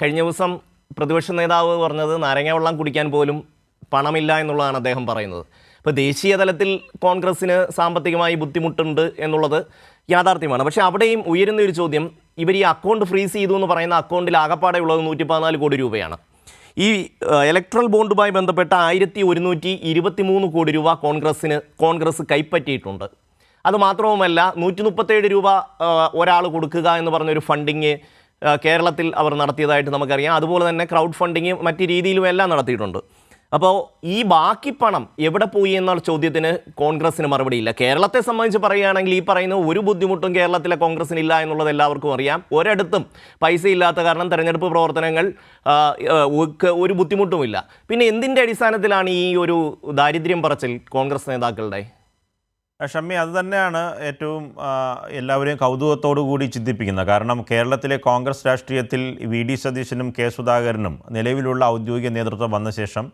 കഴിഞ്ഞ ദിവസം പ്രതിപക്ഷ നേതാവ് പറഞ്ഞത് നാരങ്ങ വെള്ളം കുടിക്കാൻ പോലും പണമില്ല എന്നുള്ളതാണ് അദ്ദേഹം പറയുന്നത്. ഇപ്പോൾ ദേശീയ തലത്തിൽ കോൺഗ്രസ്സിന് സാമ്പത്തികമായി ബുദ്ധിമുട്ടുണ്ട് എന്നുള്ളത് യാഥാർത്ഥ്യമാണ്. പക്ഷേ അവിടെയും ഉയരുന്ന ഒരു ചോദ്യം ഇവർ ഈ അക്കൗണ്ട് ഫ്രീസ് ചെയ്തു എന്ന് പറയുന്ന അക്കൗണ്ടിൽ ആകപ്പാടെ ഉള്ളത് നൂറ്റി പതിനാല് കോടി രൂപയാണ്. ഈ ഇലക്ട്രൽ ബോണ്ടുമായി ബന്ധപ്പെട്ട ആയിരത്തി ഒരുന്നൂറ്റി ഇരുപത്തി മൂന്ന് കോടി രൂപ കോൺഗ്രസ്സിന് കോൺഗ്രസ് കൈപ്പറ്റിയിട്ടുണ്ട്. അത് മാത്രവുമല്ല നൂറ്റി മുപ്പത്തേഴ് രൂപ ഒരാൾ കൊടുക്കുക എന്ന് പറഞ്ഞൊരു ഫണ്ടിങ് കേരളത്തിൽ അവർ നടത്തിയതായിട്ട് നമുക്കറിയാം. അതുപോലെ തന്നെ ക്രൗഡ് ഫണ്ടിങ് മറ്റ് രീതിയിലും എല്ലാം നടത്തിയിട്ടുണ്ട്. അപ്പോൾ ഈ ബാക്കി പണം എവിടെ പോയി എന്നുള്ള ചോദ്യത്തിന് കോൺഗ്രസ്സിന് മറുപടിയില്ല കേരളത്തെ സംബന്ധിച്ച് പറയുകയാണെങ്കിൽ ഈ പറയുന്ന ഒരു ബുദ്ധിമുട്ടും കേരളത്തിലെ കോൺഗ്രസ്സിന് ഇല്ല എന്നുള്ളത് എല്ലാവർക്കും അറിയാം. ഒരിടത്തും പൈസ ഇല്ലാത്ത കാരണം തെരഞ്ഞെടുപ്പ് പ്രവർത്തനങ്ങൾ ഒരു ബുദ്ധിമുട്ടുമില്ല. പിന്നെ എന്തിന്റെ അടിസ്ഥാനത്തിലാണ് ഈ ഒരു ദാരിദ്ര്യം പറച്ചിൽ കോൺഗ്രസ് നേതാക്കളുടെ? ഷമ്മി അത് തന്നെയാണ് ഏറ്റവും എല്ലാവരെയും കൗതുകത്തോടു കൂടി ചിന്തിപ്പിക്കുന്നത്. കാരണം കേരളത്തിലെ കോൺഗ്രസ് രാഷ്ട്രീയത്തിൽ വി. ഡി. സതീശനും കെ. സുധാകരനും നിലവിലുള്ള ഔദ്യോഗിക നേതൃത്വം വന്ന ശേഷം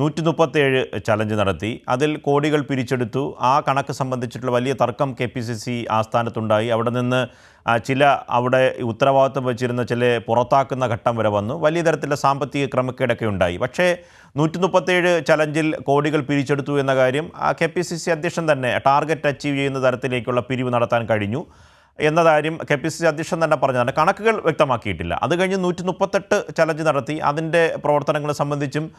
നൂറ്റി മുപ്പത്തേഴ് ചലഞ്ച് നടത്തി. അതിൽ കോടികൾ പിരിച്ചെടുത്തു. ആ കണക്ക് സംബന്ധിച്ചിട്ടുള്ള വലിയ തർക്കം കെ പി സി സി ആസ്ഥാനത്തുണ്ടായി. അവിടെ നിന്ന് ചില അവിടെ ഉത്തരവാദിത്വം വെച്ചിരുന്ന ചില പുറത്താക്കുന്ന ഘട്ടം വരെ വന്നു. വലിയ തരത്തിലുള്ള സാമ്പത്തിക ക്രമക്കേടൊക്കെ ഉണ്ടായി. പക്ഷേ നൂറ്റി മുപ്പത്തേഴ് ചലഞ്ചിൽ കോടികൾ പിരിച്ചെടുത്തു എന്ന കാര്യം കെ പി സി സി അധ്യക്ഷൻ തന്നെ ടാർഗറ്റ് അച്ചീവ് ചെയ്യുന്ന തരത്തിലേക്കുള്ള പിരിവ് നടത്താൻ കഴിഞ്ഞു. എന്ന കാര്യം കെ പി സി സി അധ്യക്ഷൻ തന്നെ പറഞ്ഞതാണ്. കണക്കുകൾ വ്യക്തമാക്കിയിട്ടില്ല. അത് കഴിഞ്ഞ് നൂറ്റി മുപ്പത്തെട്ട് ചലഞ്ച് നടത്തി. അതിന്റെ പ്രവർത്തനങ്ങൾ സംബന്ധിച്ചും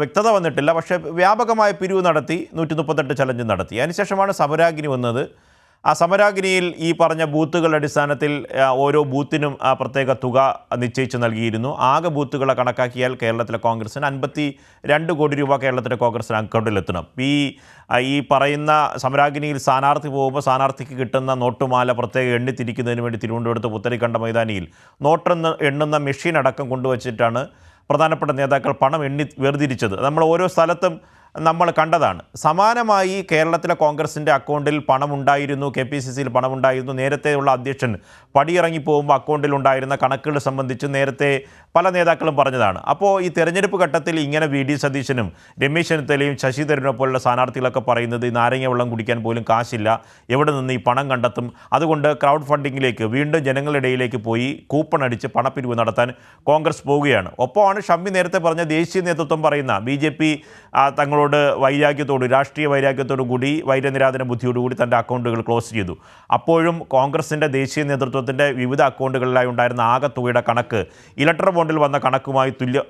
വ്യക്തത വന്നിട്ടില്ല. പക്ഷേ വ്യാപകമായ പിരിവ് നടത്തി നൂറ്റി മുപ്പത്തെട്ട് ചലഞ്ച് നടത്തി. അതിനുശേഷമാണ് സമരാഗ്നി വന്നത്. ആ സമരാഗ്നിയിൽ ഈ പറഞ്ഞ ബൂത്തുകളുടെ അടിസ്ഥാനത്തിൽ ഓരോ ബൂത്തിനും പ്രത്യേക തുക നിശ്ചയിച്ച് നൽകിയിരുന്നു. ആകെ ബൂത്തുകളെ കണക്കാക്കിയാൽ കേരളത്തിലെ കോൺഗ്രസിന് അൻപത്തി രണ്ട് കോടി രൂപ കേരളത്തിലെ കോൺഗ്രസിന് അക്കൗണ്ടിലെത്തണം. ഈ ഈ പറയുന്ന സമരാഗ്നിയിൽ സ്ഥാനാർത്ഥി പോകുമ്പോൾ സ്ഥാനാർത്ഥിക്ക് കിട്ടുന്ന നോട്ടുമാല പ്രത്യേകം എണ്ണിത്തിരിക്കുന്നതിന് വേണ്ടി തിരുവനന്തപുരത്ത് പുത്തരിക്കണ്ട മൈതാനിയിൽ നോട്ടെന്ന് എണ്ണുന്ന മെഷീൻ അടക്കം കൊണ്ടുവച്ചിട്ടാണ് പ്രധാനപ്പെട്ട നേതാക്കൾ പണം എണ്ണി വേർതിരിച്ചത്. നമ്മൾ ഓരോ സ്ഥലത്തും നമ്മൾ കണ്ടതാണ്. സമാനമായി കേരളത്തിലെ കോൺഗ്രസിന്റെ അക്കൗണ്ടിൽ പണമുണ്ടായിരുന്നു കെ പി സി സിയിൽ പണമുണ്ടായിരുന്നു. നേരത്തെയുള്ള അധ്യക്ഷൻ പടിയിറങ്ങി പോകുമ്പോൾ അക്കൗണ്ടിൽ ഉണ്ടായിരുന്ന കണക്കുകൾ സംബന്ധിച്ച് നേരത്തെ പല നേതാക്കളും പറഞ്ഞതാണ്. അപ്പോൾ ഈ തെരഞ്ഞെടുപ്പ് ഘട്ടത്തിൽ ഇങ്ങനെ വി ഡി സതീശനും രമേശ് ചെന്നിത്തലയും ശശി പോലുള്ള സ്ഥാനാർത്ഥികളൊക്കെ പറയുന്നത് ഈ നാരങ്ങ വെള്ളം കുടിക്കാൻ പോലും കാശില്ല എവിടെ നിന്ന് ഈ പണം കണ്ടെത്തും? അതുകൊണ്ട് ക്രൗഡ് ഫണ്ടിങ്ങിലേക്ക് വീണ്ടും ജനങ്ങളുടെ ഇടയിലേക്ക് പോയി കൂപ്പൺ അടിച്ച് പണപ്പിരിവ് നടത്താൻ കോൺഗ്രസ് പോവുകയാണ് ഒപ്പമാണ് ഷമ്മി നേരത്തെ പറഞ്ഞ ദേശീയ നേതൃത്വം പറയുന്ന ബി ജെ പി തങ്ങളോട് വൈരാഗ്യത്തോട് രാഷ്ട്രീയ വൈരാഗ്യത്തോടു കൂടി വൈരനിരാധന ബുദ്ധിയോടുകൂടി തന്റെ അക്കൗണ്ടുകൾ ക്ലോസ് ചെയ്തു. അപ്പോഴും കോൺഗ്രസിന്റെ ദേശീയ നേതൃത്വത്തിന്റെ വിവിധ അക്കൗണ്ടുകളിലായി ഉണ്ടായിരുന്ന ആകെ തുകയുടെ കണക്ക് ഇലക്ട്രൽ ബോണ്ടിൽ വന്ന കണക്കുമായി തുല്യ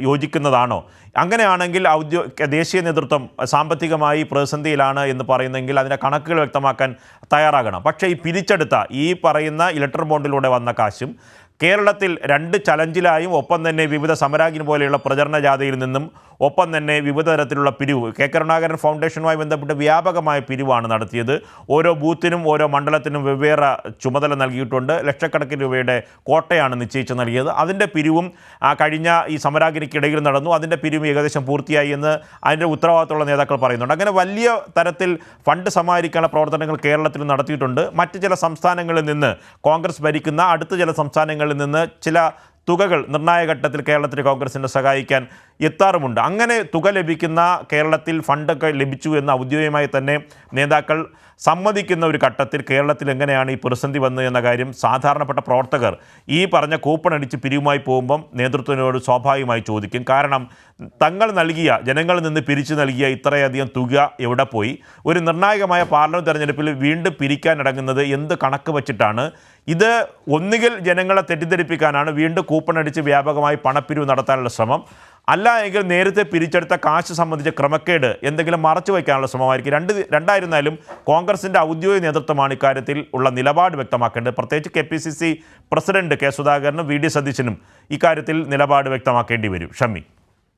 യോജിക്കുന്നതാണോ? അങ്ങനെയാണെങ്കിൽ ഔദ്യോഗിക ദേശീയ നേതൃത്വം സാമ്പത്തികമായി പ്രതിസന്ധിയിലാണ് എന്ന് പറയുന്നെങ്കിൽ അതിന്റെ കണക്കുകൾ വ്യക്തമാക്കാൻ തയ്യാറാകണം. പക്ഷേ ഈ പിരിച്ചെടുത്ത ഈ പറയുന്ന ഇലക്ട്രൽ ബോണ്ടിലൂടെ വന്ന കാശും കേരളത്തിൽ രണ്ട് ചലഞ്ചിലായും ഒപ്പം തന്നെ വിവിധ സമരാഗിന് പോലെയുള്ള പ്രചരണ ജാഥയിൽ നിന്നും ഒപ്പം തന്നെ വിവിധ തരത്തിലുള്ള പിരിവ്. കെ. കരുണാകരൻ ഫൗണ്ടേഷനുമായി ബന്ധപ്പെട്ട് വ്യാപകമായ പിരിവാണ് നടത്തിയത്. ഓരോ ബൂത്തിനും ഓരോ മണ്ഡലത്തിനും വെവ്വേറെ ചുമതല നൽകിയിട്ടുണ്ട്. ലക്ഷക്കണക്കിന് രൂപയുടെ കോട്ടയാണ് നിശ്ചയിച്ച് നൽകിയത്. അതിന്റെ പിരിവും കഴിഞ്ഞ ഈ സമരാഗിനിക്കിടയിൽ നടന്നു. അതിന്റെ പിരിവും ഏകദേശം പൂർത്തിയായി എന്ന് അതിന്റെ ഉത്തരവാദിത്തമുള്ള നേതാക്കൾ പറയുന്നുണ്ട്. അങ്ങനെ വലിയ തരത്തിൽ ഫണ്ട് സമാഹരിക്കാനുള്ള പ്രവർത്തനങ്ങൾ കേരളത്തിൽ നടത്തിയിട്ടുണ്ട്. മറ്റ് ചില സംസ്ഥാനങ്ങളിൽ നിന്ന് കോൺഗ്രസ് ഭരിക്കുന്ന അടുത്ത ചില സംസ്ഥാനങ്ങളിൽ നിന്ന് ചില തുകകൾ നിർണായക ഘട്ടത്തിൽ കേരളത്തിലെ കോൺഗ്രസിനെ സഹായിക്കാൻ എത്താറുമുണ്ട്. അങ്ങനെ തുക ലഭിക്കുന്ന കേരളത്തിൽ ഫണ്ടൊക്കെ ലഭിച്ചു എന്ന ഔദ്യോഗികമായി തന്നെ നേതാക്കൾ സമ്മതിക്കുന്ന ഒരു ഘട്ടത്തിൽ കേരളത്തിൽ എങ്ങനെയാണ് ഈ പ്രതിസന്ധി വന്നത് എന്ന കാര്യം സാധാരണപ്പെട്ട പ്രവർത്തകർ ഈ പറഞ്ഞ കൂപ്പൺ അടിച്ച് പിരിവുമായി പോകുമ്പം നേതൃത്വത്തിനോട് സ്വാഭാവികമായി ചോദിക്കും. കാരണം തങ്ങൾ നൽകിയ ജനങ്ങളിൽ നിന്ന് പിരിച്ചു നൽകിയ ഇത്രയധികം തുക എവിടെ പോയി? ഒരു നിർണായകമായ പാർലമെന്റ് തെരഞ്ഞെടുപ്പിൽ വീണ്ടും പിരിക്കാനിടങ്ങുന്നത് എന്ത് കണക്ക് വച്ചിട്ടാണ്? ഇത് ഒന്നുകിൽ ജനങ്ങളെ തെറ്റിദ്ധരിപ്പിക്കാനാണ് വീണ്ടും കൂപ്പൺ അടിച്ച് വ്യാപകമായി പണപ്പിരിവ് നടത്താനുള്ള ശ്രമം അല്ല എങ്കിൽ നേരത്തെ പിരിച്ചെടുത്ത കാശ് സംബന്ധിച്ച ക്രമക്കേട് എന്തെങ്കിലും മറച്ചു വയ്ക്കാനുള്ള ശ്രമമായിരിക്കും. രണ്ട് രണ്ടായിരുന്നാലും കോൺഗ്രസിന്റെ ഔദ്യോഗിക നേതൃത്വമാണ് ഇക്കാര്യത്തിൽ ഉള്ള നിലപാട് വ്യക്തമാക്കേണ്ടത്. പ്രത്യേകിച്ച് K P C C president K സുധാകരനും വി ഡി സതീശനും ഇക്കാര്യത്തിൽ നിലപാട് വ്യക്തമാക്കേണ്ടി വരും. ഷമ്മി.